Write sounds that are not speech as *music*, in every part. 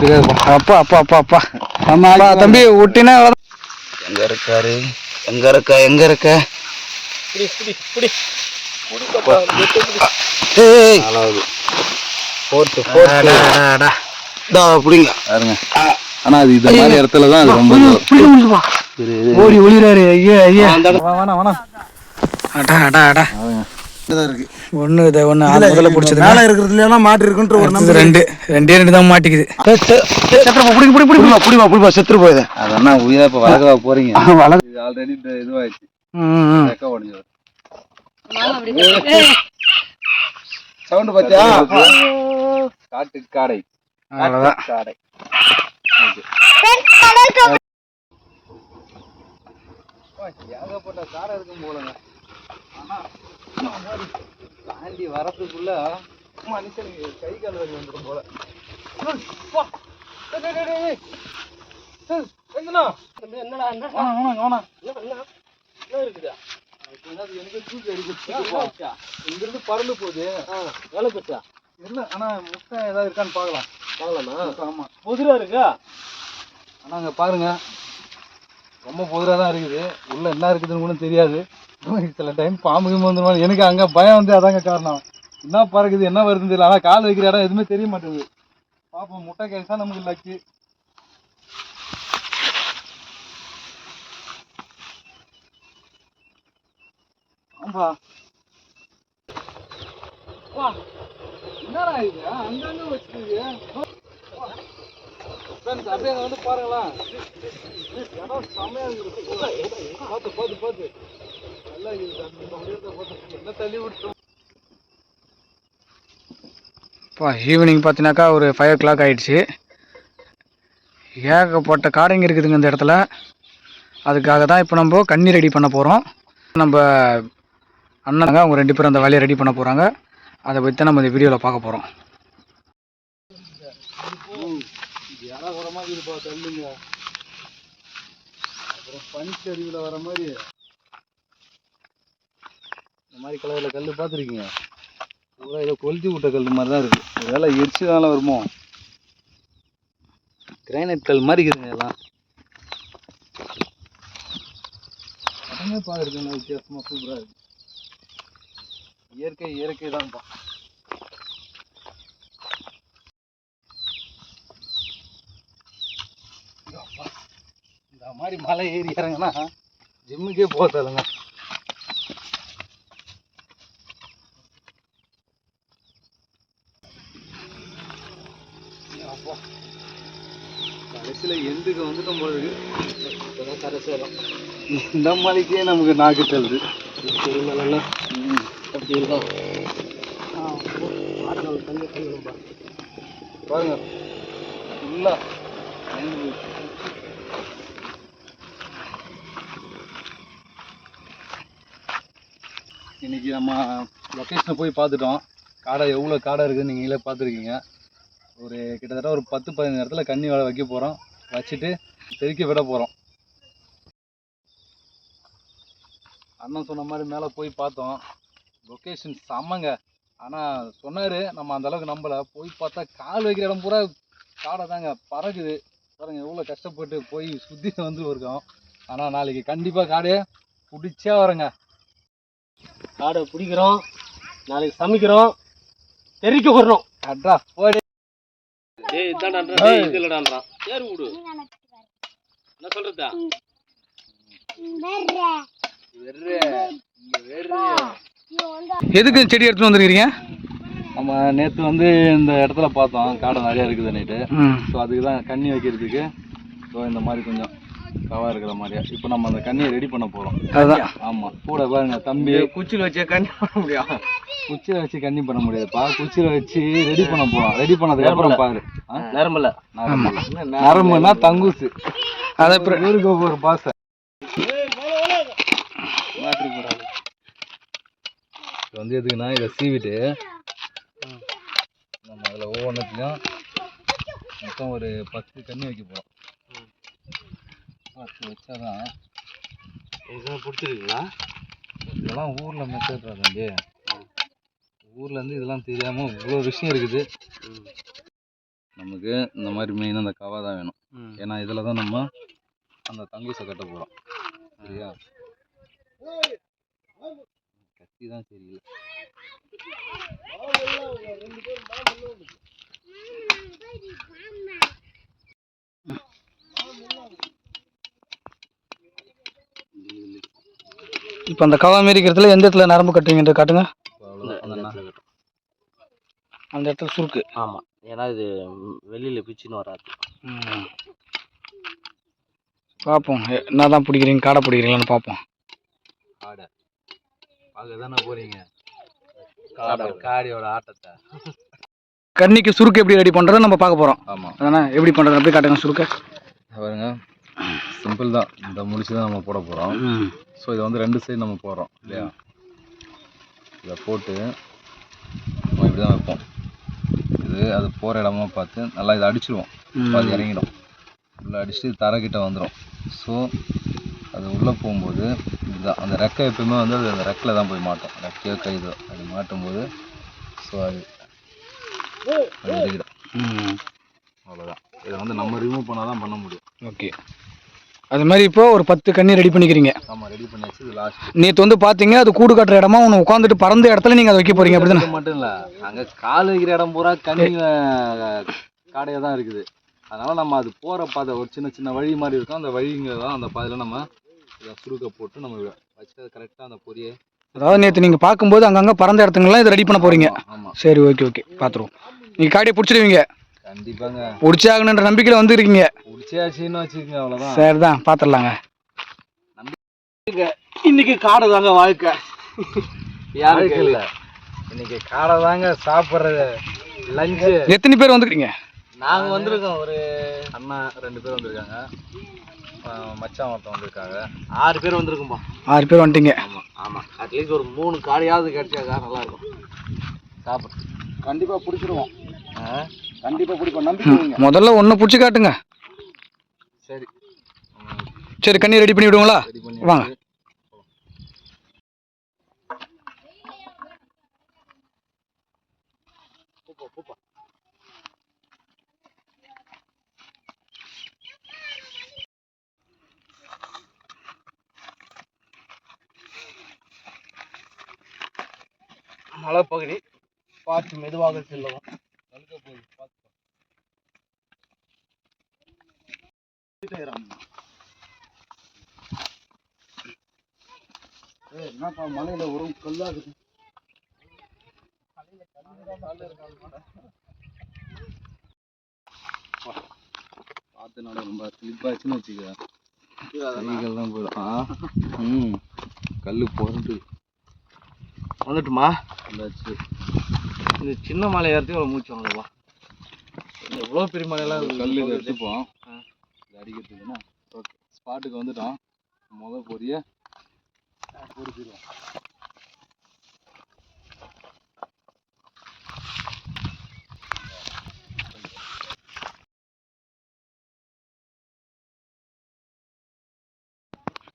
தெரியாதுப்பா அப்பா அப்பா அப்பா அப்பா நம்ம அப்பா, தம்பி ஒட்டினா எங்க இருக்காரு எங்க இருக்க எங்க இருக்க அப்படிங்க பாருங்க ஆனா அது இந்த மாதிரி இடத்துல தான் அது ரொம்ப ஓடி ஒளிறாரு ஐயா வேணாம் வேணாம் அடா அடா அடா இருக்கு ஒண்ணு இது ஒண்ணு முதல்ல பிடிச்சது மேல இருக்கிறதுல மாட்டு இருக்குன்ற ஒரு அடுத்தது ரெண்டு ரெண்டே ரெண்டு தான் மாட்டிக்குது. புடி புடி புடி புடிமா புடிமா செத்துரு போகுது அதெல்லாம் உயிரா இப்ப வளர்க்கவா போறீங்க? இது ஆல்ரெடி இதுவாயிடுச்சு. ம், ம். ரெக்க உடஞ்சது சவுண்ட் பாத்தியா? காட்டு காடை அவ்வளவுதான் காடை ஏகப்பட்ட காடை இருக்கும் போலங்க. ஆனா இந்த தாண்டி வரதுக்குள்ள மனுஷனுக்கு கை கால் வலி வந்துடும் போல. எங்கண்ணா? என்னடா என்ன? இருக்குதா? எனக்கு தூக்கி அடிக்குது. இங்கிருந்து பறந்து போகுது. வேலை பெற்றா இல்ல ஆனா முட்டை ஏதாவது இருக்கான்னு பார்க்கலாம். பார்க்கலாமா? ஆமா. புதிரா இருக்கா? ஆனா அங்க பாருங்க. ரொம்ப புதிரா தான் இருக்குது. உள்ள என்ன இருக்குதுன்னு கூட தெரியாது. சில டைம் பாம்பு கீம்பு வந்துருமா எனக்கு அங்கே பயம் வந்து அதாங்க காரணம் என்ன பறக்குது என்ன வருதுன்னு தெரியல ஆனால் கால் வைக்கிற இடம் எதுவுமே தெரிய மாட்டேங்குது பாப்போம் முட்டை கேஸா நமக்கு லக்கு ஆம்பா வா என்னடா இது அங்கங்க அப்படியே வந்து பாருங்களேன் இடம் இருக்குது பார்த்து பார்த்து பார்த்து இப்போ ஈவினிங் பார்த்தினாக்கா ஒரு ஃபைவ் ஓ கிளாக் ஆயிடுச்சு. ஏகப்பட்ட காடைங்க இருக்குதுங்க இந்த இடத்துல. அதுக்காக தான் இப்போ நம்ம கண்ணி ரெடி பண்ண போகிறோம் நம்ம அண்ணனுங்க அவங்க ரெண்டு பேரும் அந்த வேலையை ரெடி பண்ண போகிறாங்க அதை பற்றி தான் நம்ம இந்த வீடியோவில் பார்க்க போகிறோம் பனிச்சரிவில் வர மாதிரி. இந்த மாதிரி கலரில் கல் பார்த்துருக்கீங்க? பூரா ஏதோ கொளுத்தி விட்ட கல் மாதிரி தான் இருக்குது இதெல்லாம் எரிச்சுதான வருமோ? கிரைனைட் கல் மாதிரி இருக்குதுங்க எல்லாம் உடனே பார்க்குறதுங்க வித்தியாசமாக சூப்பராக இருக்கு. இயற்கை இயற்கை தான்ப்பா இந்த மாதிரி மலை ஏறி இறங்கினா ஜிம்முக்கே போத்தலுங்க அப்பா எந்துக்கு வந்துட்டோம் போல இருக்கு. கரை சேரும். இந்த மலைக்கே நமக்கு நாக்கு தள்ளுது. பெருமளவுல அப்படி இருக்கும். தண்ணி பாருங்க இன்னைக்கு நம்ம லொக்கேஷனை போய் பார்த்துட்டோம். காடை எவ்வளோ காடை இருக்குதுன்னு நீங்களே பார்த்துருக்கீங்க. ஒரு கிட்டத்தட்ட ஒரு பத்து பதினஞ்சு இடத்துல கன்னி வேலை வைக்க போகிறோம் வச்சுட்டு தெறிக்க விட போகிறோம் அண்ணன் சொன்ன மாதிரி மேலே போய் பார்த்தோம். லொக்கேஷன் செம்மங்க. ஆனால் சொன்னார் நம்ம அந்த அளவுக்கு நம்பலை. போய் பார்த்தா கால் வைக்கிற இடம் பூரா காடை தாங்க. பறக்குது. பாருங்கள் எவ்வளோ கஷ்டப்பட்டு போய் சுற்றி வந்து இருக்கோம். ஆனால் நாளைக்கு கண்டிப்பாக காடையை பிடிச்சே வரேங்க. காடை பிடிக்கிறோம். நாளைக்கு சமைக்கிறோம். தெறிக்க வரணும் அட்ரா போய் டேய் இதான்டா டேய் இது ஏறு விடு? என்ன சொல்றதா? எதுக்கு செடி எடுத்துன்னு வந்துருக்கிறீங்க? நம்ம நேற்று வந்து இந்த இடத்துல பார்த்தோம். காடை நிறையா இருக்குது நைட்டு ஸோ அதுக்கு தான் கண்ணி வைக்கிறதுக்கு. ஸோ இந்த மாதிரி கொஞ்சம். கவா இருக்கிற மாதிரியா? இப்போ நம்ம அந்த கண்ணியை ரெடி பண்ண போகிறோம் அதுதான் ஆமாம் கூட பாருங்க தம்பி. குச்சியில் வச்சே கண்ணி பண்ண முடியும். குச்சியில் வச்சு கண்ணி பண்ண முடியாதுப்பா குச்சியில் வச்சு ரெடி பண்ண போகிறோம் ரெடி பண்ணதுக்கு அப்புறம் பாரு. ஆ? நேரமில்ல. நரம்பு நரம்புனா தங்குசு. அதை அப்புறம் ஊருக்கு ஒரு பாசை. இது வந்து எதுக்குன்னா இதை சீவிட்டு நம்ம அதில் ஒவ்வொன்றத்துலையும் மொத்தம் ஒரு பத்து கண்ணி வைக்க போகிறோம் பத்து வச்சாதான் இதெல்லாம் பிடிச்சிருக்குங்களா? இதெல்லாம் ஊரில் மெத்தட்ரா தம்பி. ஊர்லேருந்து இதெல்லாம் தெரியாமல் இவ்வளோ விஷயம் இருக்குது. நமக்கு இந்த மாதிரி மெயின் அந்த கவா தான் வேணும். ஏன்னா இதில் தான் நம்ம அந்த தங்கூசை கட்ட போகிறோம் சரியா? கத்தி தான் சரியில்லை இப்போ அந்த கவா மாரி இருக்கிறதுல எந்த இடத்துல நரம்பு கட்டுவீங்கன்ற காட்டுங்க. அந்த இடத்துல சுருக்கு. ஆமாம் ஏன்னா இது வெளியில் பிச்சுன்னு வராது. பார்ப்போம் என்ன தான் பிடிக்கிறீங்க காடை பிடிக்கிறீங்களான்னு பார்ப்போம் காடை. பார்க்க தானே போகிறீங்க காடை காடியோட ஆட்டத்தை. கன்னிக்கு சுருக்கு எப்படி ரெடி பண்ணுறதை நம்ம பார்க்க போகிறோம் ஆமாம் அதானே? எப்படி பண்ணுறது எப்படி காட்டுங்க சுருக்க. பாருங்க. சிம்பிள் தான். இந்த முடிச்சு தான் நம்ம போட போகிறோம் ஸோ இதை வந்து ரெண்டு சைடு நம்ம போடுறோம் இல்லையா? இதை போட்டு நம்ம இப்படி தான் வைப்போம். இது அது போகிற இடமா பார்த்து நல்லா இதை அடிச்சிருவோம். அது இறங்கிடும். உள்ளே அடிச்சுட்டு தரைக்கிட்ட வந்துடும் ஸோ அது உள்ளே போகும்போது இதுதான். அந்த ரெக்கை எப்பயுமே வந்து அது அந்த ரெக்கில் தான் போய் மாட்டோம். ரெக்கையோ கைதோ அது மாட்டும்போது ஸோ அது அது இறங்கிடும் அவ்வளோதான் இதை வந்து நம்ம ரிமூவ் பண்ணால் தான் பண்ண முடியும். ஓகே. அது மாதிரி இப்போ ஒரு பத்து கன்னி ரெடி பண்ணிக்கிறீங்க. ஆமாம் ரெடி பண்ணியாச்சு இது லாஸ்ட் நேற்று வந்து பார்த்தீங்க அது கூடு கட்டுற இடமா ஒன்று உட்காந்துட்டு பறந்த இடத்துல நீங்கள் அதை வைக்க போகிறீங்க அப்படி தானே மட்டும் இல்ல அங்க கால் வைக்கிற இடம் பூரா கனி காடையாக தான் இருக்குது. அதனால நம்ம அது போற பாதை ஒரு சின்ன சின்ன வழி மாதிரி இருக்கும். அந்த வழிங்க தான் அந்த பாதையில நம்ம இதை சுருக்க போட்டு நம்ம வச்சு கரெக்டாக அந்த பொரியை அதாவது நேற்று நீங்கள் பார்க்கும்போது அங்கங்கே பறந்த இடத்துங்கலாம் இதை ரெடி பண்ண போகிறீங்க ஆமா சரி ஓகே ஓகே பார்த்துருவோம் நீங்கள் காடியை பிடிச்சிடுவீங்க. கண்டிப்பாங்க. பிடிச்சி ஆகணுன்ற நம்பிக்கையில் வந்து இருக்கீங்க பிடிச்சாச்சின்னு வச்சுக்கோங்க அவ்வளோதான் சரி தான் பார்த்துடலாங்க இன்னைக்கு காடை தாங்க வாழ்க்கை. யாருக்கு இல்லை. இன்னைக்கு காடை தாங்க சாப்பிட்றது லஞ்சு எத்தனை பேர் வந்துக்கிறீங்க நாங்கள் வந்திருக்கோம் ஒரு அண்ணா ரெண்டு பேர் வந்திருக்காங்க. மச்சான் ஒருத்தன் வந்திருக்காங்க. ஆறு பேர் வந்திருக்கும்பா. ஆறு பேர் வந்துட்டீங்க. ஆமாம் ஆமாம் அட்லீஸ்ட் ஒரு மூணு காடையாவது கிடைச்சாக்கா நல்லா இருக்கும். சாப்பிட்றேன் கண்டிப்பா பிடிச்சிருவோம். கண்டிப்பா பிடிப்போம். நம்பிக்கை முதல்ல ஒன்று பிடிச்சி காட்டுங்க. சரி. சரி கண்ணி ரெடி பண்ணி விடுங்களா வாங்க. மலைப்பகுதி பார்த்து மெதுவாக செல்லவும். என்னப்பா மலையில ஒரு கல்லாகுது. பார்த்து நட ரொம்ப ஸ்லிப்பாச்சுன்னு வச்சுக்க. கைகள் தான் போயிடும். ஆ ம் கல் புரண்டு வந்துட்டுமா வந்தாச்சு இந்த சின்ன மலை ஏறதுக்கு இவ்வளோ மூச்சு வாங்கப்பா எவ்வளோ பெரிய மலையெல்லாம் ஒரு இருக்குது. கல் இதை எடுத்துப்போம் அடிக்கிறதுக்குன்னா ஓகே ஸ்பாட்டுக்கு வந்துட்டோம். முத பொரிய பொரிச்சிடுவோம்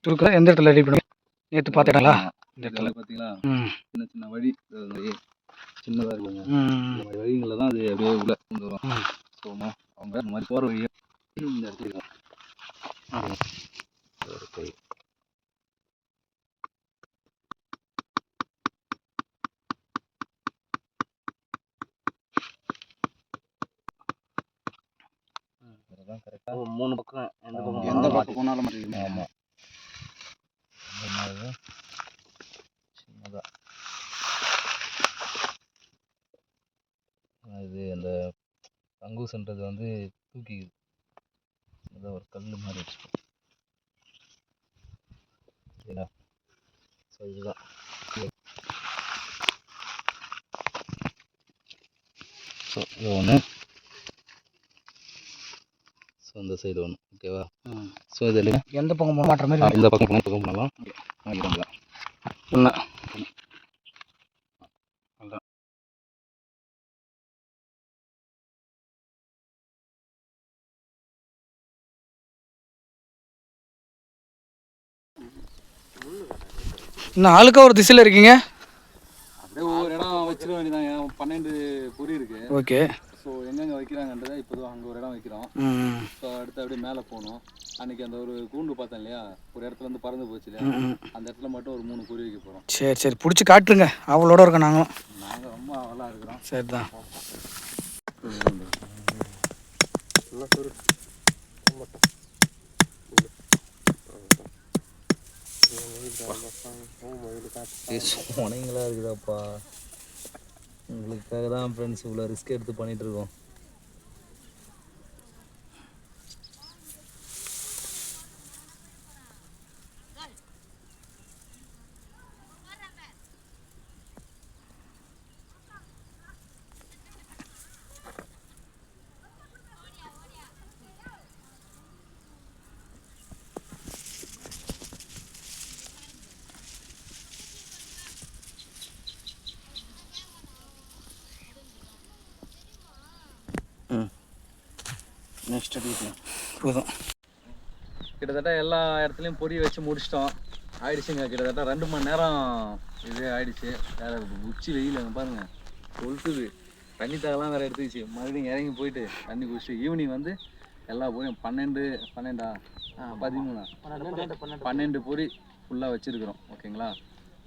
சுருக்க எந்த இடத்துல ரெடி பண்ணுங்க நேற்று பார்த்துட்டாங்களா இந்த இடத்துல பார்த்தீங்களா? சின்ன சின்ன வழி. சின்னதாக இருக்குங்க. இந்த மாதிரி வழிங்களில் தான் அது அப்படியே உள்ள கொண்டு வரும். ஸோ அவங்க இந்த மாதிரி போகிற வழியை இந்த இடத்துல ஒரு கை மூணு பக்கம் எந்த பக்கம் எந்த பக்கம் போனாலும் ஆமாம் இந்த மாதிரி சின்னதாக இது அந்த தங்கூசன்றது வந்து தூக்கிக்குது. இதை ஒரு கல் மாதிரி வச்சுக்கோ சரிங்களா ஸோ இதுதான். ஸோ இது ஒன்று ஸோ இந்த சைடு ஒன்று ஓகேவா. ஸோ இதில் எந்த பக்கம் போக மாட்டுற மாதிரி இந்த பக்கம் போனால் பக்கம் பண்ணலாம் வாங்கிக்கலாம் ஒன்று இன்னும் ஆளுக்கா ஒரு திசையில் இருக்கீங்க? அப்படியே ஒவ்வொரு இடம் வச்சிட வேண்டியதாங்க பன்னெண்டு பொரி இருக்கு. ஓகே. ஸோ எங்கெங்கே வைக்கிறாங்கன்றதை இப்போ அங்கே ஒரு இடம் வைக்கிறோம். ஸோ அடுத்து அப்படியே மேலே போகணும். அன்னைக்கு அந்த ஒரு கூண்டு பார்த்தேன் இல்லையா? ஒரு இடத்துல இருந்து பறந்து போச்சு இல்லையா. அந்த இடத்துல மட்டும் ஒரு மூணு குறி வைக்க போகிறோம் சரி சரி. பிடிச்சி காட்டுருங்க அவளோட இருக்கோம் நாங்களும். நாங்கள் ரொம்ப அவலாக இருக்கிறோம். சரி. தான் உனைங்களா இருக்குதாப்பா. உங்களுக்காக தான் ஃப்ரெண்ட்ஸ் இவ்வளோ ரிஸ்க் எடுத்து பண்ணிட்டு இருக்கோம் நெக்ஸ்ட் போதும். கிட்டத்தட்ட எல்லா இடத்துலையும் பொடி வச்சு முடிச்சிட்டோம். ஆயிடுச்சுங்க கிட்டத்தட்ட ரெண்டு மணி நேரம் இது ஆயிடுச்சு. வேற உச்சி வெயில் அங்கே பாருங்க. கொளுத்துது. தண்ணி தாகலாம் வேற எடுத்துக்கிச்சு. மறுபடியும் இறங்கி போயிட்டு தண்ணி குடிச்சிட்டு ஈவினிங் வந்து எல்லா பொரியும் பன்னெண்டு பன்னெண்டா? பதிமூணா? பன்னெண்டு பொரி ஃபுல்லாக வச்சிருக்கிறோம். ஓகேங்களா?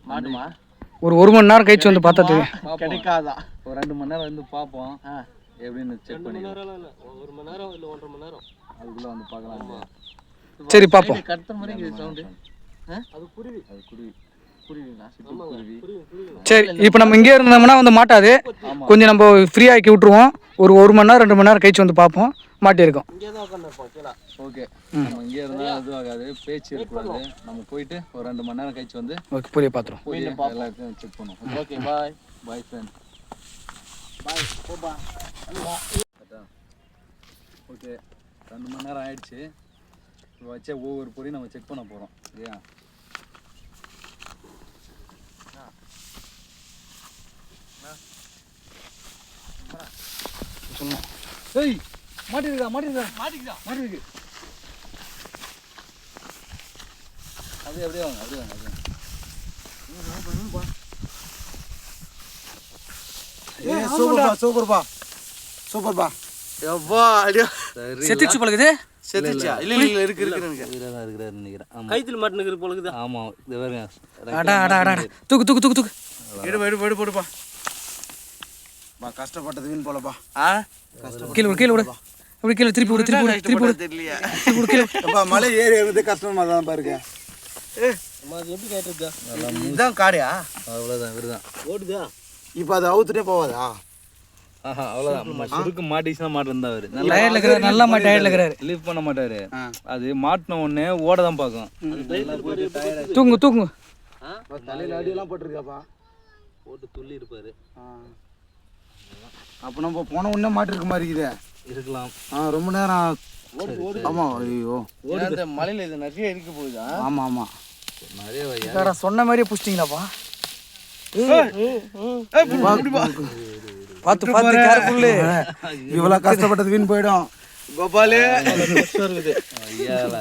மாட்டுமா? ஒரு ஒரு மணி நேரம் கழிச்சு வந்து பார்த்தா தெரியும். கிடைக்காதா? ஒரு ரெண்டு மணி நேரம் வந்து பார்ப்போம் எப்படின்னு செக் பண்ணி ஒரு மணி நேரம் இல்லை ஒன்றரை மணி நேரம். அதுக்குள்ளே வந்து பார்க்கலாம் சரி பார்ப்போம். கத்த மாதிரி சவுண்டு. அது குருவி. அது குருவி. சரி இப்போ நம்ம இங்கே இருந்தோம்னா வந்து மாட்டாது. கொஞ்சம் நம்ம ஃப்ரீ ஆக்கி விட்ருவோம் ஒரு ஒரு மணி நேரம் ரெண்டு மணி நேரம் கழிச்சு வந்து பார்ப்போம். மாட்டியிருக்கோம். ஓகே. நம்ம இங்கே இருந்தால் இது ஆகாது. பேச்சு இருக்கக்கூடாது நம்ம போயிட்டு ஒரு ரெண்டு மணி நேரம் கழிச்சு வந்து ஓகே புரிய பார்த்துருவோம். எல்லாத்தையும் செக் பண்ணுவோம். Okay. Bye bye friend bye okay ரெண்டு மணி நேரம் ஆயிடுச்சு. இப்போ வச்ச ஒவ்வொரு பொரியும் நம்ம செக் பண்ண போகிறோம் சரியா? சொல்லணும் ஏய் மாட்டிருக்கா மாட்டிருக்கா மாட்டிருக்கா. மாட்டிருக்கு அப்படியே அப்படியே வாங்க அப்படியே வாங்க. அப்படியே சூப்பர்பா சூப்பர்பா சூப்பர்பா எவ்வா அடியா. சரி செத்துச்சு பழகுது செத்துச்சா இல்ல இல்ல. இருக்கு இருக்கு தான் இருக்கிறாருன்னு நினைக்கிறேன். ஆமாம் கைத்தில் மாட்டினுக்கிற பொழுது ஆமாம் இது பாருங்க. அடா அடா அடா. தூக்கு தூக்கு தூக்கு தூக்கு. எடு எடு எடு போடுப்பா. பா கஷ்டப்பட்டது வீண் போலப்பா. ஆ? கீழே கீழே விடு. அப்படி கீழே திருப்பி விடு திருப்பி விடு திருப்பி விடு. தெரியலையா. திருப்பி விடு கீழே மலை ஏறி இருந்து கஷ்டமா தான் பாருங்க. எப்படி கேட்டுருக்கா இதுதான் காடியா அவ்வளோதான் இவருதான். ஓடுதா? இப்போ அதை அவுத்துட்டே போவாதா? ஆஹா அவ்வளோதான் சுருக்கு மாட்டிச்சுன்னா மாட்டிருந்தா அவரு. டயர்ல இருக்கிறாரு நல்லா மா டயர்ல இருக்கிறாரு. லிஃப்ட் பண்ண மாட்டாரு. அது மாட்டின உடனே ஓட தான் பார்க்கும் தூங்கு தூங்கு. தலையில அடியெல்லாம் போட்டிருக்காப்பா. போட்டு துள்ளி இருப்பாரு. அப்போ நம்ம போன உடனே மாட்டிருக்க மாதிரி இருக்குதே. இருக்கலாம். ஆ ரொம்ப நேரம் ஆமா ஐயோ. இந்த மலையில இது நிறைய இருக்க போகுதா? ஆமா ஆமா. நிறைய சொன்ன மாதிரியே புடிச்சிட்டீங்களாப்பா? பார்த்து பார்த்து கேர்ஃபுல்லு இவ்வளவு கஷ்டப்பட்டது வீண் போயிடும். கோபாலு.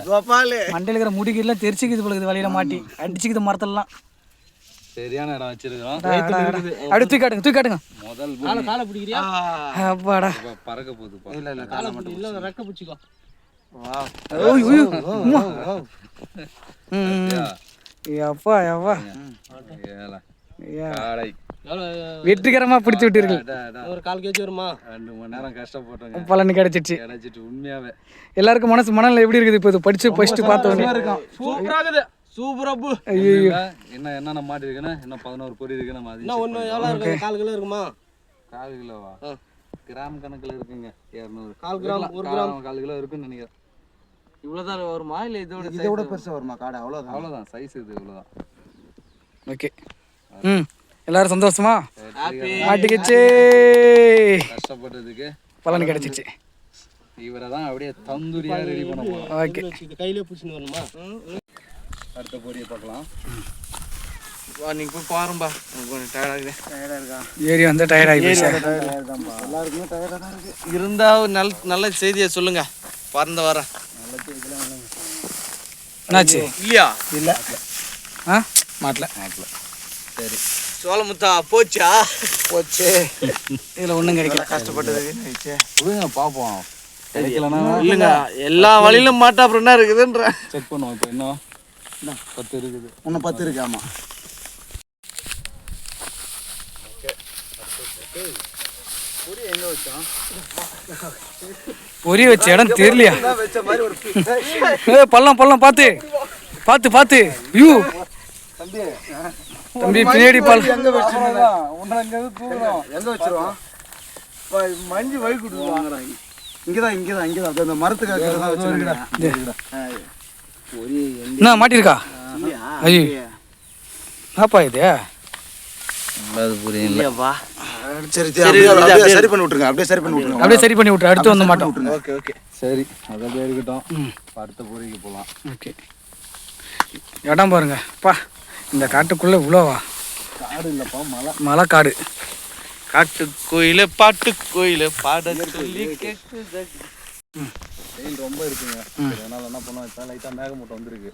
கோபாலு. மண்டையில இருக்கிற முடிக்கெல்லாம் தெரிச்சுக்குது பழகுது வழியில மாட்டி. அடிச்சுக்குது மரத்தெல்லாம். சரியான இடம் வச்சிருக்கோம் அப்படி தூக்கி காட்டுங்க தூக்கி காட்டுங்க. முதல் காலை காலை பிடிக்கிறியா? அப்பாடா. இப்ப பறக்க போகுதுப்பா இல்ல இல்ல காலை பிடி இல்லை ரெக்க பிடிச்சிக்கோ. ஓய் ஓய் அம்மா. ம் அப்பா அப்பா ஏல ஐயா. காடை எவ்வளோ வெற்றிகரமா பிடிச்சு விட்டீர்கள். ஒரு கால் கேஜி வருமா? ரெண்டு மணி நேரம் கஷ்டப்பட்டோங்க. பலன் கிடைச்சிச்சு. கிடைச்சிட்டு உண்மையாவே. எல்லாருக்கும் மனசு மனநிலை எப்படி இருக்குது இப்போ? இது படிச்சு ஃபர்ஸ்ட் பார்த்த உடனே சூப்பராக இருக்குது. சூப்பரா பு. ஐயோ என்ன என்னென்ன மாட்டி இருக்குன்னா? இன்னும் பதினோரு பொரி இருக்கு நம்ம என்ன அது ஒன்று எவ்வளோ இருக்கு கால் கிலோ இருக்குமா? கால் கிலோவா. கிராம் கணக்குல இருக்குங்க இரநூறு. கால் கிராம், ஒரு கிராம். கால் கிலோ இருக்குன்னு நினைக்கிறேன். இவ்வளவுதான் வருமா? இல்ல இதோட இதை விட பெருசா வருமா? காடை அவ்வளவுதான். அவ்வளவுதான். சைஸ் இது இவ்வளவுதான். ஓகே. ம். எல்லாரும் சந்தோஷமா? ஹாப்பி மாட்டிக்கிச்சு. கஷ்டப்பட்டதுக்கு. பலன் கிடைச்சிச்சு. இவரை தான் அப்படியே தந்தூரியா ரெடி பண்ண போறோம். ஓகே. கையிலே பிடிச்சின்னு வரணுமா? அடுத்த பொடியை பார்க்கலாம். வா நீங்க போய் பாரும்பா. கொஞ்சம் டயர்டா இருக்குது டயர்டா இருக்கா. ஏறி வந்து டயர்ட் ஆகி போச்சு. எல்லாருக்குமே டயர்டா தான் இருக்கு. இருந்தா ஒரு நல் நல்ல செய்தியை சொல்லுங்க. பறந்து வர. என்னாச்சு? இல்லையா? இல்லை. ஆ? மாட்டல. மாட்டல. சரி. சோளமுத்தா போச்சா? போச்சு. இதில் ஒன்றும் கிடைக்கல. கஷ்டப்பட்டது. விடுங்க பார்ப்போம் கிடைக்கலன்னா இல்லைங்க. எல்லா வழியிலும் மாட்டா அப்புறம் என்ன இருக்குதுன்ற. செக் பண்ணுவோம் இப்போ இன்னும். பத்து இருக்குது. இன்னும் பத்து இருக்கு பொரிய வச்ச இடம் தெரியலையா? பள்ளம் பள்ளம் பார்த்து. பார்த்து பார்த்து. ஐயோ தம்பி பின்னாடி பள்ளம் எங்க வச்சிருந்தா ஒன்றரை அங்கேருந்து தூரம் எங்க வச்சிருவோம்? இப்ப மஞ்சு வை கொடுத்து இங்கதான் இங்கதான் இங்கதான். அது அந்த மரத்துக்கு தான் வச்சிருக்கேன் என்ன மாட்டிருக்கா? ஐயோ என்னப்பா இது? அது புரியல. சரி சரி அப்படியே சரி. பண்ணி விட்டுருங்க அப்படியே சரி பண்ணி விட்டுருங்க. அப்படியே சரி பண்ணி விட்டுரு அடுத்து வந்து மாட்டோம். Okay okay. சரி. அது அப்படியே இருக்கட்டும். அடுத்த பொறிக்கு போகலாம் ஓகே. இடம் பாருங்க. பா. இந்த காட்டுக்குள்ளே இவ்வளோவா காடு இல்லைப்பா மலை மலை காடு காட்டு கோயிலு பாட்டு கோயிலு பாட சொல்லி வெயில் ரொம்ப இருக்குங்க. அதனால என்ன பண்ணோம் இப்போ லைட்டாக மேகமூட்டம் வந்திருக்கு.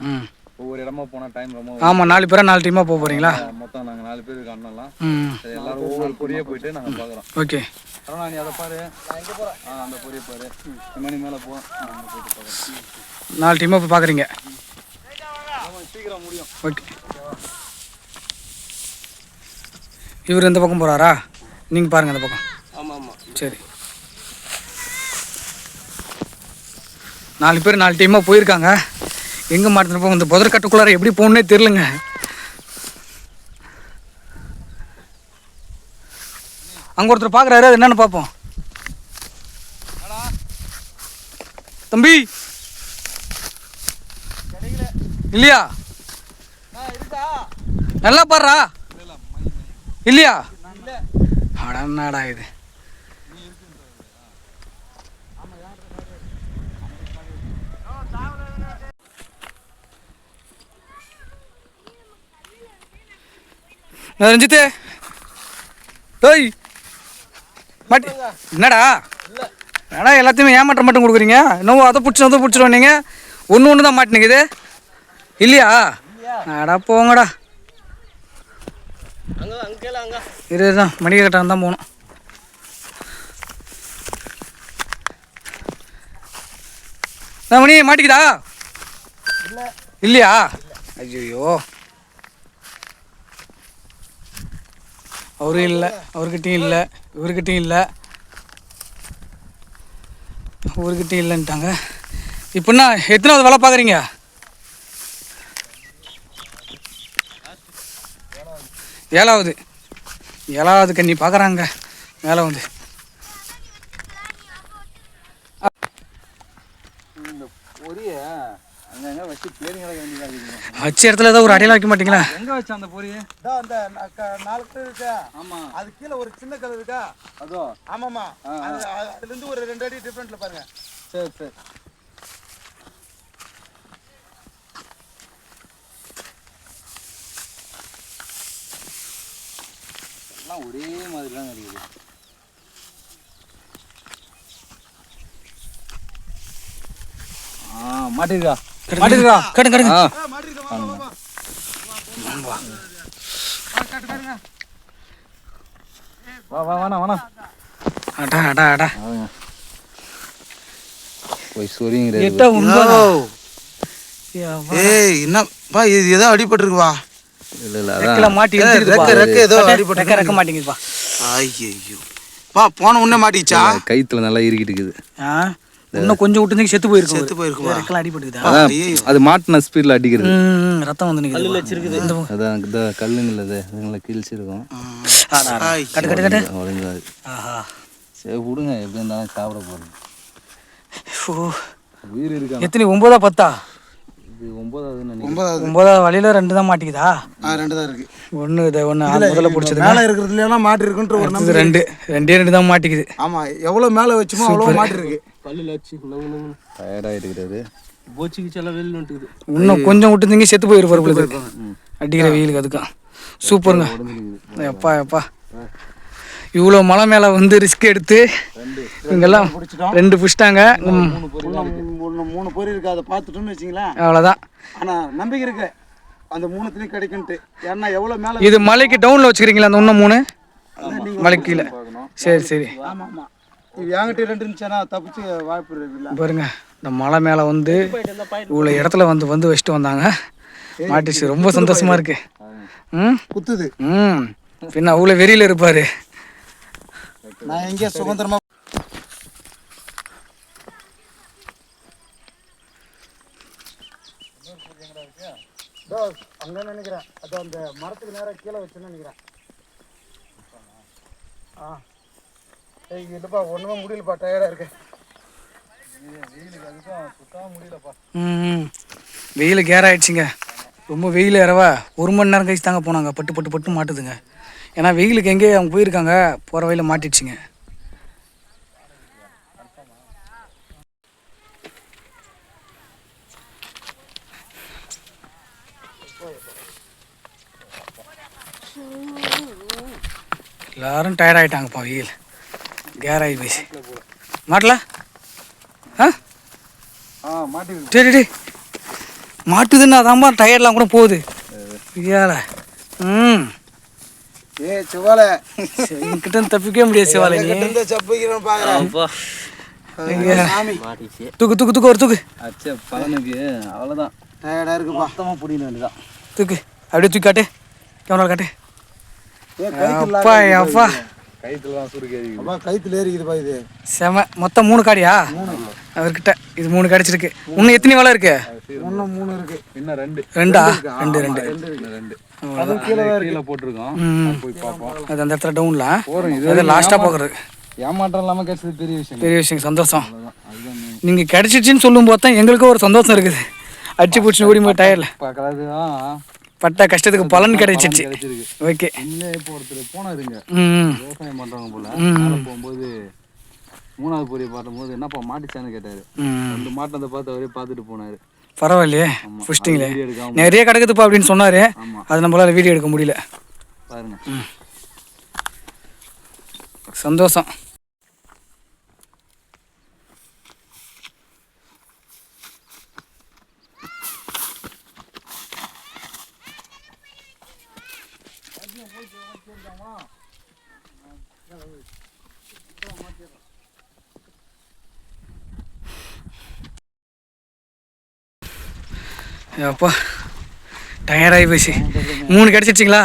ஒவ்வொரு இடமா போனால் டைம் ரொம்ப ஆமாம் நாலு பேரா நாலு டீமாக போக போகிறீங்களா மொத்தம் நாங்கள் நாலு பேருக்கு அண்ணலாம் ம் சரி எல்லாரும் ஒவ்வொரு பொரியே போயிட்டு நாங்கள் பார்க்குறோம் ஓகே. ஆனால் நீ அதை பாரு. நான் எங்கே போகிறேன் ஆ அந்த பொரியை பாரு. இந்த மணி மேலே போ. நாலு டீமாக இப்போ பார்க்குறீங்க சீக்கிரம் முடியும். ஓகே. இவர் இந்த பக்கம் போகிறாரா நீங்கள் பாருங்கள் அந்த பக்கம். ஆமா ஆமா சரி. நாலு பேர் நாலு டீமாக போயிருக்காங்க. எங்கே மாட்டினப்போ இந்த புதற்கட்டுக்குள்ளார எப்படி போகணுன்னே தெரிலங்க அங்கே ஒருத்தர் பார்க்குறாரு அது என்னன்னு பார்ப்போம் தம்பி! இல்லையா? நல்லா பாடுறா. இல்லையா? அட என்னடா இது? ரஞ்சித்து. டேய் மாட்டி. என்னடா? என்னடா எல்லாத்தையுமே ஏமாற்றம் மட்டும் கொடுக்குறீங்க? இன்னும் அதை பிடிச்சி அதை பிடிச்சிடும் நீங்கள் ஒன்று ஒன்று தான் மாட்டினுக்குது இல்லையா? அடா போங்கடா. அங்க இரு தான் மணிக கட்டான் தான் போகணும். நான் மணி மாட்டிக்குதா? இல்லையா? ஐயோ அவரும் இல்லை அவர்கிட்டையும் இல்லை இவர்கிட்டையும் இல்லை. இவர்கிட்டையும் இல்லைன்ட்டாங்க. இப்போன்னா எத்தனாவது வேலை பார்க்குறீங்க? ஏழாவது. ஏழாவது கண்ணி பார்க்குறாங்க மேலே வந்து. வச்சு இடத்துல ஏதோ ஒரு அடையாளம் வைக்க மாட்டீங்களா? எங்கே வச்ச அந்த பொரியை? அந்த நாலு பேர் இருக்கா? ஆமாம் அது கீழே ஒரு சின்ன கல் இருக்கா? அதோ. ஆமாமா அது அது- அதுல இருந்து ஒரு ரெண்டு அடி டிஃபரெண்ட்ல பாருங்க. சரி சரி. எல்லாம் ஒரே மாதிரி தான் இருக்குது ஆ மாட்டிருக்கா? மாட்டிருக்கா? கட்டு கட்டுங்க ஆ. வா வா வேணா வேணா அடா அடா அடா. போய் சொரிங்கிறது எட்ட உண்மை ஏய் என்னப்பா இது ஏதோ அடிபட்டிருக்குவா இல்லை இல்லை மாட்டி ரெக்க ரெக்க ஏதோ ரெக்க அடிபட்டு ரெக்க மாட்டேங்குதுப்பா ஐயோ பா போன உடனே மாட்டிச்சா கைத்துல நல்லா இறுக்கிட்டு இருக்குது. ஆ? இன்னும் கொஞ்சம் விட்டு செத்து போயிருக்கும். செத்து போயிருக்குமா? ரெக்கலாம் அடிபட்டுக்குதா? அதான் அது மாட்டின ஸ்பீடில் அடிக்கிறது. ரத்தம் வந்து நிற்குது வச்சிருக்குது. அதான் இந்த கல்லுங்கள அது அதுங்களை கிழிச்சிருக்கும். ஆடா, ஆடா. கட்டு கட்டு கட்டு. உடஞ்சாது. ஆஹா. சரி விடுங்க எப்படி இருந்தாலும் சாப்பிட போகிறோம் ஓ உயிர் இருக்கா எத்தனை ஒன்பதா பத்தா? இது ஒன்பதாவது ஒன்பதாவது ஒன்பதாவது வழியில ரெண்டு தான் மாட்டிக்குதா? ஆ ரெண்டு தான் இருக்கு. ஒன்று இதை ஒன்று முதல்ல பிடிச்சது மேல இருக்கிறதுல மாட்டி இருக்குன்ற ஒரு ரெண்டு. ரெண்டே ரெண்டு தான் மாட்டிக்குது. ஆமா எவ்வளவு மேல வச்சுமோ அவ்வளவு மாட்டி இருக்கு பல்லுல வச்சு நங்கு நங்கு டயர்டாகிட்டு இருக்கிறாரு போச்சுக்கு எல்லாம் வெளில வந்துட்டுது இன்னும் கொஞ்சம் விட்டுருந்தீங்க செத்து போயிருப்பாரு அடிக்கிற வெயிலுக்கு அதுக்கும் சூப்பருங்க. எப்பா எப்பா. இவ்வளோ மலை மேலே வந்து ரிஸ்க் எடுத்து இவங்கெல்லாம் ரெண்டு பிடிச்சிட்டாங்க. மூணு பொரி இருக்கு அதை பார்த்துட்டோம்னு வச்சுங்களேன். அவ்வளோதான் ஆனா நம்பிக்கை இருக்கு. அந்த மூணுத்துலயும் கிடைக்குன்ட்டு. ஏன்னா எவ்வளவு மேல இது மலைக்கு டவுனில் வச்சுக்கிறீங்களா அந்த இன்னும் மூணு? மலைக்கு கீழே. சரி சரி. ஆமா ஆமா. இது என்கிட்ட ரெண்டு இருந்துச்சுன்னா தப்பிச்சு வாய்ப்பு இருக்குல்ல. பாருங்க இந்த மலை மேலே வந்து இவ்வளோ இடத்துல வந்து வந்து வச்சுட்டு வந்தாங்க. மாட்டிச்சு. ரொம்ப சந்தோஷமா இருக்கு. ம்? குத்துது. ம். பின்ன அவ்வளோ வெறியில் இருப்பாரு. நான் எங்கேயா சுதந்திரமா இதோ, அங்க நினைக்கிறேன். அதோ அந்த மரத்துக்கு நேராக கீழே வச்சுன்னு நினைக்கிறேன். ஆ. ஏய் இல்லைப்பா ஒன்றுமே முடியலப்பா டயர்டா இருக்கு ம் வெயில் கேர் ஆயிடுச்சுங்க. ரொம்ப வெயில் இரவா. ஒரு மணி நேரம் கழிச்சு தாங்க போனாங்க. பட்டு பட்டு பட்டு மாட்டுதுங்க. ஏன்னா வெயிலுக்கு எங்கேயே அவங்க போயிருக்காங்க. போகிற வழியில் மாட்டிடுச்சுங்க. எல்லாரும் டயர்ட் ஆகிட்டாங்கப்பா வெயில். கேர் ஆகி போச்சு. மாட்டல? ஆ? சரி டேய் மாட்டுதுன்னா அதாம்மா டயர்லாம் கூட போகுது. ஐயால ம். ஏ சிவாலை என்கிட்ட தப்பிக்கவே முடியாது சிவாலை நீ. இந்த சப்பிக்கிறேன் பாக்குறேன். தூக்கு தூக்கு தூக்கு ஒரு தூக்கு. அச்சே பலனுக்கு அவ்வளோதான் டயர்டா இருக்குப்பா. மொத்தமாக பிடிக்க வேண்டியதான் தூக்கு. அப்படியே தூக்கி காட்டு. கேமரா காட்டு. அப்பா அப்பா. கைத்துல ஏறிக்குதுப்பா இது. செம மொத்தம் மூணு காடியா? அவர்கிட்ட இது மூணு கிடச்சிருக்கு இன்னும் எத்தனை வேலை இருக்கு? இன்னும் மூணு இருக்கு. இன்னும் ரெண்டு. ரெண்டா? ரெண்டு ரெண்டு அதுவும் கீழே கீழே போட்டிருக்கோம். ம் போய் பார்ப்போம். அது அந்த இடத்துல டவுன்ல போறோம். இது போகிறது. ஏமாற்றம் இல்லாமல் கிடைச்சது பெரிய விஷயம். பெரிய விஷயம் சந்தோஷம். நீங்கள் கிடச்சிச்சின்னு சொல்லும் போது தான் எங்களுக்கும் ஒரு சந்தோஷம் இருக்குது. அடிச்சு பிடிச்சி ஓடி போய் டயரில் பார்க்கறது தான் பட்ட கஷ்டத்துக்கு பலன் கிடைச்சிச்சு. ஓகே. இப்போ ஒருத்தர் போனாருங்க. விவசாயம் பண்றவங்க போல. போகும்போது மூணாவது பொரிய பார்க்கும்போது என்னப்பா மாட்டுச்சான்னு கேட்டாரு. ரெண்டு மாட்டை பார்த்து அவரே பார்த்துட்டு போனாரு. பரவாயில்லையே. புஷ்டிங்களே நிறைய கிடக்குதுப்பா அப்படின்னு சொன்னார். அது நம்மளால் வீடியோ எடுக்க முடியல. பாருங்க. சந்தோஷம். அப்பா டயர்டாகி போச்சு. மூணு கிடச்சிச்சிங்களா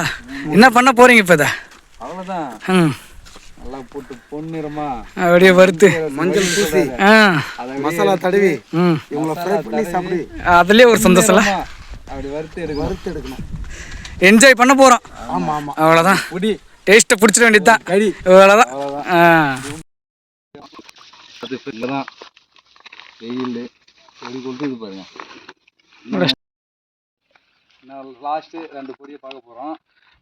என்ன பண்ண போகிறீங்க இப்போ இதை? அவ்வளோதான் ம். நல்லா போட்டு பொன்னிறமா. அப்படியே வறுத்து மஞ்சள் பூசி ஆ. மசாலா தடவி ம். இவங்கள ஃப்ரை பண்ணி சாப்பிடு. அதுலேயே ஒரு சந்தோஷம்ல. அப்படி வறுத்து எடுக்கணும். வறுத்து எடுக்கணும். என்ஜாய் பண்ண போகிறோம் ஆமா ஆமா. அவ்வளோதான் புடி டேஸ்ட்டை பிடிச்சிட வேண்டியது தான் கறி அவ்வளோதான் அது தான் வெயில். எப்படி கொளுத்துது பாருங்க. லாஸ்ட்டு ரெண்டு பொரியை பார்க்க போகிறோம்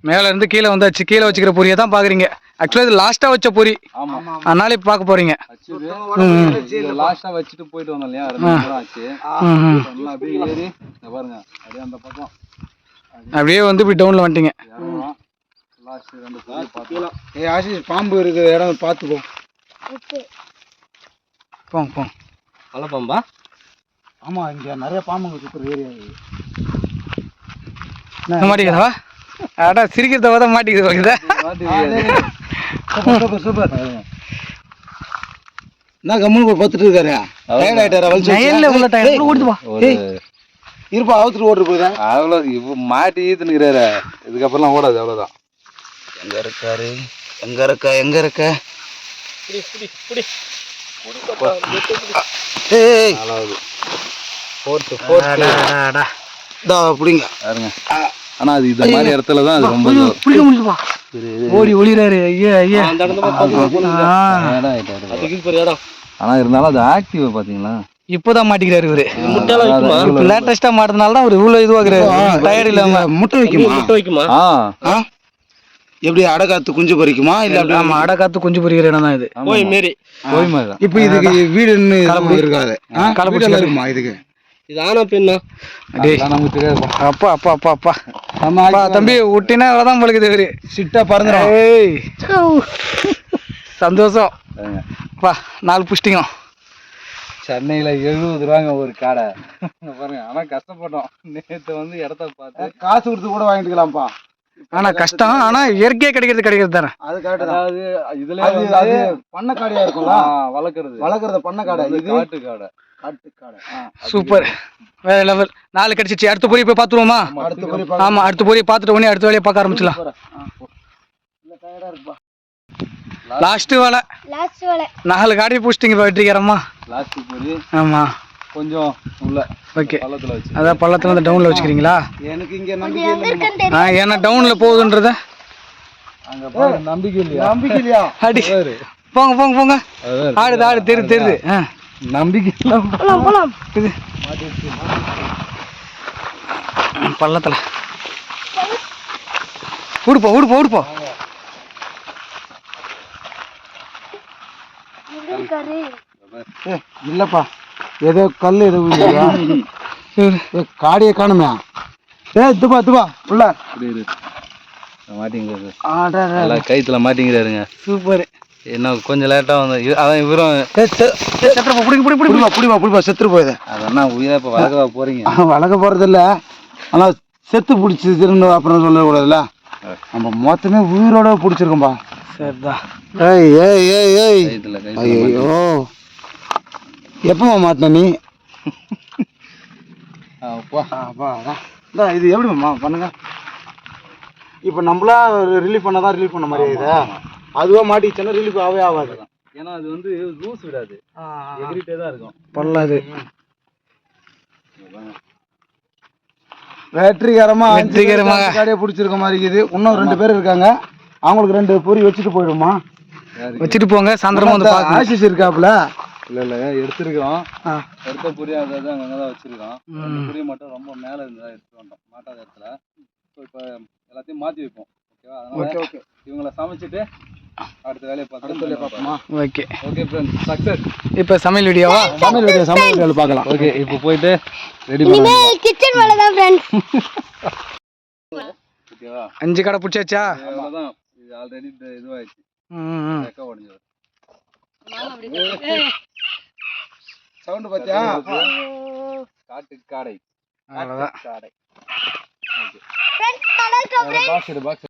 மேலே இருந்து கீழே வந்தாச்சு. கீழே வச்சுக்கிற பொரியை தான் பார்க்குறீங்க. ஆக்சுவலாக இது லாஸ்ட்டாக வச்ச பொரி. ஆமாம் அதனால இப்போ பார்க்க போகிறீங்க லாஸ்ட்டாக வச்சுட்டு போயிட்டு வந்தோம் இல்லையா? ரெண்டு ஆச்சு அப்படியே ஏறி பாருங்க. அப்படியே அந்த பக்கம். அப்படியே வந்து இப்படி டவுனில் வந்துட்டீங்க இறங்குறோம் லாஸ்ட் ரெண்டு பொரியை பார்த்தோம் ஏ ஆசிஷ் பாம்பு இருக்கிற இடம் பார்த்துக்கோ போங்க போங்க வளப்பம்பா ஆமா இங்க நிறைய பாம்புங்க சுத்துற ஏரியா இது. மாட்டிக்கிறவா அடா சிரிக்கிறத பார்த்தா மாட்டிக்குது சூப்பர் சூப்பர் சூப்பர். என்ன கம்முன்னு போய் பார்த்துட்டு இருக்காரு டயர்ட் ஆயிட்டாரா? வலிச்சு நயல்ல உள்ள டயர் ஓடுது வா ஒரு இருப்பா அவுத்துட்டு ஓட்டு போகுதா. அவ்வளோ இப்போ மாட்டி ஈத்துனுக்கிறாரு. இதுக்கப்புறம்லாம் ஓடாது அவ்வளோதான் எங்க இருக்காரு எங்க இருக்க எங்க இருக்க புடிங்க பாருங்க ஆனால் அது இந்த மாதிரி இடத்துல தான் அது ரொம்ப பிடிக்க முடியுதுப்பா ஓடி ஒளிறாரு ஐயா ஐயா அந்த இடத்துல பார்த்து ஆ, இடம் ஆயிட்டாரு அதுக்கு பெரிய இடம் ஆனால் இருந்தாலும் அது ஆக்டிவ் பார்த்தீங்களா இப்போதான் மாட்டிக்கிறாரு இவரு லேட்டஸ்டா மாட்டினால தான் அவர் இவ்வளோ இதுவாகிறாரு டயர் இல்லாம முட்டை வைக்குமா முட்டை வைக்குமா? எப்படி அடகாத்து குஞ்சு பறிக்குமா? இல்ல அப்படி ஆமா அடை காத்து குஞ்சு பொறிக்கிற இடம் தான் இது. போய் மாரி. போய் மாதிரி தான். இப்போ இதுக்கு வீடுன்னு இருக்காது. ஆ? கலப்பு வீடெல்லாம் இருக்குமா இதுக்கு? இது ஆனா பெண்ணா? டேய் அதெல்லாம் நமக்கு தெரியாதுப்பா அப்பா அப்பா அப்பா அப்பா. நம்ம அப்பா தம்பி விட்டினா தான் பழுக்குது இவரு. சிட்டா பறந்துடும் ஏய். சந்தோஷம். பாருங்க. பா நாலு புஷ்டிங்க சென்னையில எழுபது ரூபாங்க ஒரு காடை. பாருங்க ஆனா கஷ்டப்பட்டோம். நேத்து வந்து இடத்த பார்த்து காசு கொடுத்து கூட வாங்கிட்டுக்கலாம்ப்பா. ஆனா கஷ்டம் ஆனா இயற்கையா கிடைக்கிறது கிடைக்கிறது தானே? அது கரெக்ட் தான். அதாவது இதுல அது பண்ணை காடையா இருக்கும்ல? வளர்க்கறது. வளர்க்குறத பண்ணை காடை இது காட்டு காடை காடை. சூப்பர். வேற லெவல் நாலு கிடைச்சிச்சு. அடுத்த பொரிய போய் பார்த்துருவோமா? அடுத்த பொறி பார்க்க ஆமா அடுத்த பொரிய பார்த்துட்டு உடனே அடுத்த வேலையை பார்க்க ஆரம்பிச்சலாம் லாஸ்ட் வேலை. லாஸ்ட் வேலை. நாலு காடியை பூச்சிட்டிங்க வெற்றிக்காரம்மா லாஸ்ட் பொரி ஆமா. கொஞ்சம் உள்ள ஓகே பள்ளத்துல வச்சு. அதான் பள்ளத்துல வந்து டவுன்ல வச்சுக்கிறீங்களா? எனக்கு இங்க நம்பிக்கை இல்லை ஆ ஏன்னா டவுன்ல போகுதுன்றத? அங்க பாரு நம்பிக்கை இல்லையா? நம்பிக்கை இல்லையா? *laughs* அடி. போங்க போங்க போங்க. ஆடுது ஆடு தெரியுது தெரியுது ஆ. நம்பிக்கை இல்லாம போலாம் போலாம். இது. பள்ளத்துல. ஊடுப்போ ஊடுப்போ ஊடுப்போ இல்லப்பா. ஏதோ கல். ஏய், காடியை காணுமே? ஏ துபா துபா உள்ள. மாட்டிங்கிறாரு. கைத்துல மாட்டிங்கிறாருங்க. சூப்பர். என்ன கொஞ்சம் லேட்டா வந்து அதான் இவரும் சத்திரப்பா பிடிங்க பிடி பிடி புடிப்பா புடிப்பா புடிப்பா செத்துரு போயுது அதெல்லாம் உயிரை இப்ப வளர்க்கவா போறீங்க. வளர்க்க போறது இல்ல ஆனா செத்து பிடிச்சி திரும்ப அப்புறம் சொல்லக்கூடாதுல்ல? நம்ம மொத்தமே உயிரோட பிடிச்சிருக்கோம்பா. சரிதான் ஏய் ஏய் ஏய் ஏய். ஐயோ எப்பமா மாட்டின நீ? இது எப்படிம்மா? பண்ணுங்க. இப்போ நம்மளா ரிலீஃப் பண்ணாதான் ரிலீஃப் பண்ண மாதிரி இது அதுவா மாட்டிச்சுன்னா ரிலீஃப் ஆகவே ஆகாது. ஏன்னா அது வந்து லூஸ் விடாது. எகிரிட்டே தான் இருக்கும். பல்லாது வெற்றிகரமா வெற்றிகரமாக. காடியை பிடிச்சிருக்க மாதிரி இருக்குது. இன்னும் ரெண்டு பேர் இருக்காங்க. அவங்களுக்கு ரெண்டு பொரி வச்சுட்டு போயிடுமா வச்சுட்டு போங்க. சாயந்தரமா வந்து ஆசிஸ் இருக்காப்புல. இல்ல இல்ல எடுத்திருக்கிறோம். எடுத்த புரிய அதாவது அங்கதான் வச்சிருக்கோம் அந்த புரிய மட்டும் ரொம்ப மேல இருந்ததா எடுத்து வந்தோம். மாட்டாத இடத்துல. ஸோ இப்போ எல்லாத்தையும் மாத்தி வைப்போம். ஓகேவா? அதனால ஓகே இவங்கள சமைச்சிட்டு அடுத்த வேலையை அடுத்த வேலையை பார்த்து பார்ப்போமா? ஓகே. ஓகே ஃப்ரெண்ட்ஸ் சக்சஸ் இப்போ சமையல் வீடியோவா சமையல் வீடியோ சமையல் வீடியோ பார்க்கலாம். ஓகே இப்போ போயிட்டு ரெடி பண்ணலாம். இனிமேல் கிச்சன் வேலை தான் ஃப்ரெண்ட்ஸ் *laughs* ஓகேவா? அஞ்சு கடை பிடிச்சாச்சா? அவ்வளோதான் இது ஆல்ரெடி இதுவாயிடுச்சு. ரெக்க உடஞ்சது சவுண்ட் பார்த்தியா காட்டு காடை. அவ்வளோதான் காடை. Box box